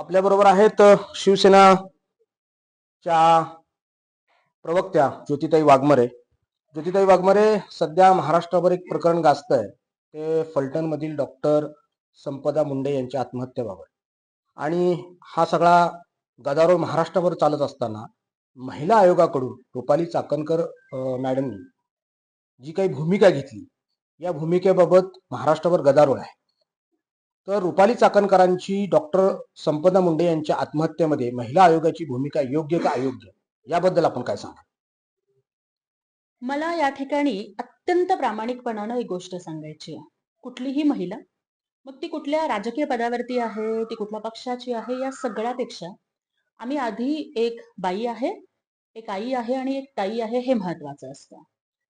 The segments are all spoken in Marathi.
आपल्या बरोबर आहेत शिवसेनाच्या प्रवक्त्या ज्योतिताई वाघमरे. ज्योतिताई वाघमरे सध्या महाराष्ट्रावर एक प्रकरण गाजत आहे ते फलटण मधील डॉक्टर संपदा मुंडे यांच्या आत्महत्येबाबत. आणि हा सगळा गदारोळ महाराष्ट्रावर चालत असताना महिला आयोगाकडून रुपाली चाकणकर मॅडमनी जी काही भूमिका घेतली या भूमिकेबाबत महाराष्ट्रावर गदारोळ आहे. तर रुपाली चाकणकरांची डॉक्टर संपदा मुंडे यांच्या आत्महत्येमध्ये महिला आयोगाची भूमिका योग्य का अयोग्य? याबद्दल आपण काय सांगा मला या ठिकाणी अत्यंत प्रामाणिकपणानं एक गोष्ट सांगायची आहे. कुठलीही महिला मग ती कुठल्या राजकीय पदावरती आहे ती कुठल्या पक्षाची आहे या सगळ्यापेक्षा आम्ही आधी एक बाई आहे एक आई आहे आणि एक ताई आहे हे महत्वाचं असतं.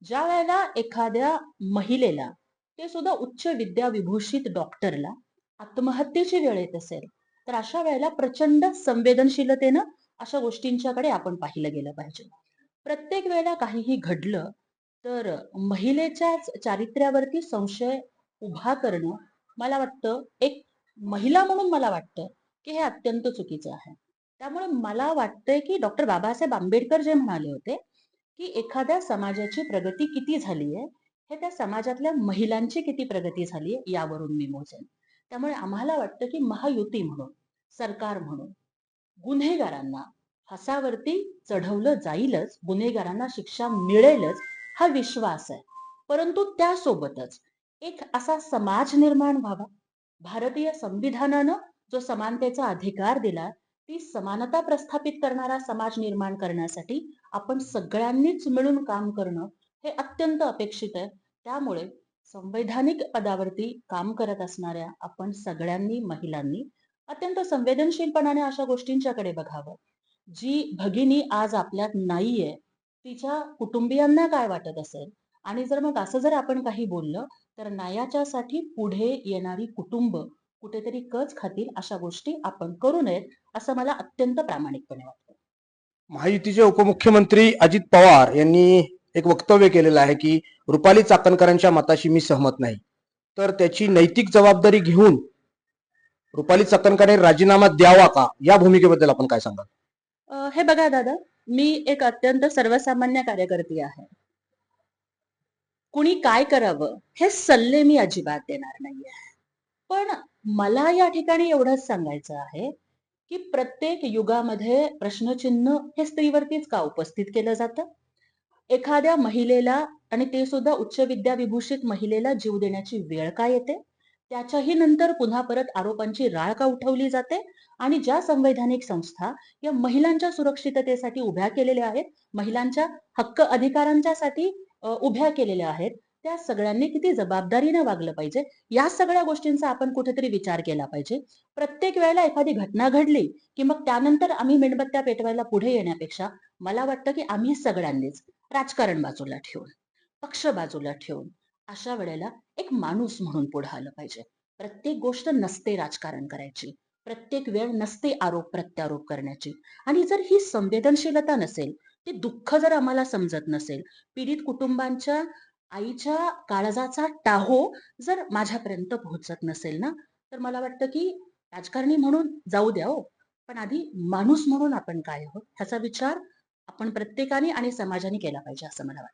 ज्या वेळेला एखाद्या महिलेला ते सुद्धा उच्च विद्या विभूषित डॉक्टरला आत्महत्येची वेळ येत असेल तर अशा वेळेला प्रचंड संवेदनशीलतेनं अशा गोष्टींच्याकडे आपण पाहिलं गेलं पाहिजे. प्रत्येक वेळेला काहीही घडलं तर महिलेच्याच चारित्र्यावरती संशय उभा करणं मला वाटतं एक महिला म्हणून मला वाटतं की हे अत्यंत चुकीचं आहे. त्यामुळे मला वाटतंय की डॉक्टर बाबासाहेब आंबेडकर जे म्हणाले होते की एखाद्या समाजाची प्रगती किती झाली आहे हे त्या समाजातल्या महिलांची किती प्रगती झाली आहे यावरून मी मोजेन. त्यामुळे आम्हाला वाटतं की महायुती म्हणून सरकार म्हणून गुन्हेगारांना फासावरती चढवलं जाईलच गुन्हेगारांना शिक्षा मिळेलच हा विश्वास आहे. परंतु त्यासोबतच एक असा समाज निर्माण व्हावा. भारतीय संविधानानं जो समानतेचा अधिकार दिला ती समानता प्रस्थापित करणारा समाज निर्माण करण्यासाठी आपण सगळ्यांनीच मिळून काम करणं हे अत्यंत अपेक्षित आहे. त्यामुळे संवैधानिक पदावरती काम करत असणाऱ्या आपण सगळ्यांनी महिलांनी अत्यंत संवेदनशीलपणाने अशा गोष्टींच्याकडे बघावं. जी भगिनी आज आपल्यात नाहीये तिच्या कुटुंबियांना काय वाटत असेल? आणि जर मग असं जर आपण काही बोललं तर न्यायाच्यासाठी पुढे येणारी कुटुंब कुठेतरी कच खातील अशा गोष्टी आपण करू नयेत असं मला अत्यंत प्रामाणिकपणे वाटतं. महायुतीचे उपमुख्यमंत्री अजित पवार यांनी एक वक्तव्य केलेलं आहे की रुपाली चाकणकरांच्या मताशी मी सहमत नाही. तर त्याची नैतिक जबाबदारी घेऊन रुपाली चाकणकर राजीनामा द्यावा का? या भूमिकेबद्दल आपण काय सांगाल? हे बघा दादा मी एक अत्यंत सर्वसामान्य कार्यकर्ती आहे. कुणी काय करावं हे सल्ले मी अजिबात देणार नाहीये. पण मला या ठिकाणी एवढंच सांगायचं आहे की प्रत्येक युगामध्ये प्रश्नचिन्ह हे स्त्रीवरतीच का उपस्थित केलं जातं? एखाद्या महिलेला आणि ते सुद्धा उच्च विद्याविभूषित महिलेला जीव देण्याची वेळ का येते? त्याच्याही नंतर पुन्हा परत आरोपांची राळ का उठवली जाते? आणि ज्या संवैधानिक संस्था या महिलांच्या सुरक्षिततेसाठी उभ्या केलेल्या आहेत महिलांच्या हक्क अधिकारांच्यासाठी उभ्या केलेल्या आहेत त्या सगळ्यांनी किती जबाबदारीनं वागलं पाहिजे? या सगळ्या गोष्टींचा आपण कुठेतरी विचार केला पाहिजे. प्रत्येक वेळेला एखादी घटना घडली की मग त्यानंतर आम्ही मेणबत्त्या पेटवायला पुढे येण्यापेक्षा मला वाटतं की आम्ही सगळ्यांनीच. राजकारण बाजूला ठेवून पक्ष बाजूला ठेवून अशा वेळेला एक माणूस म्हणून पुढे आलं पाहिजे. प्रत्येक गोष्ट नसते राजकारण करायची. प्रत्येक वेळ नसते आरोप प्रत्यारोप करण्याची. आणि जर ही संवेदनशीलता नसेल ते दुःख जर आम्हाला समजत नसेल पीडित कुटुंबांच्या आईच्या काळजाचा टाहो जर माझ्यापर्यंत पोहोचत नसेल ना तर मला वाटतं की राजकारणी म्हणून जाऊ द्या हो. पण आधी माणूस म्हणून आपण काय आहोत? ह्याचा विचार आपण प्रत्येकाने आणि समाजाने केला पाहिजे असं मला वाटतं.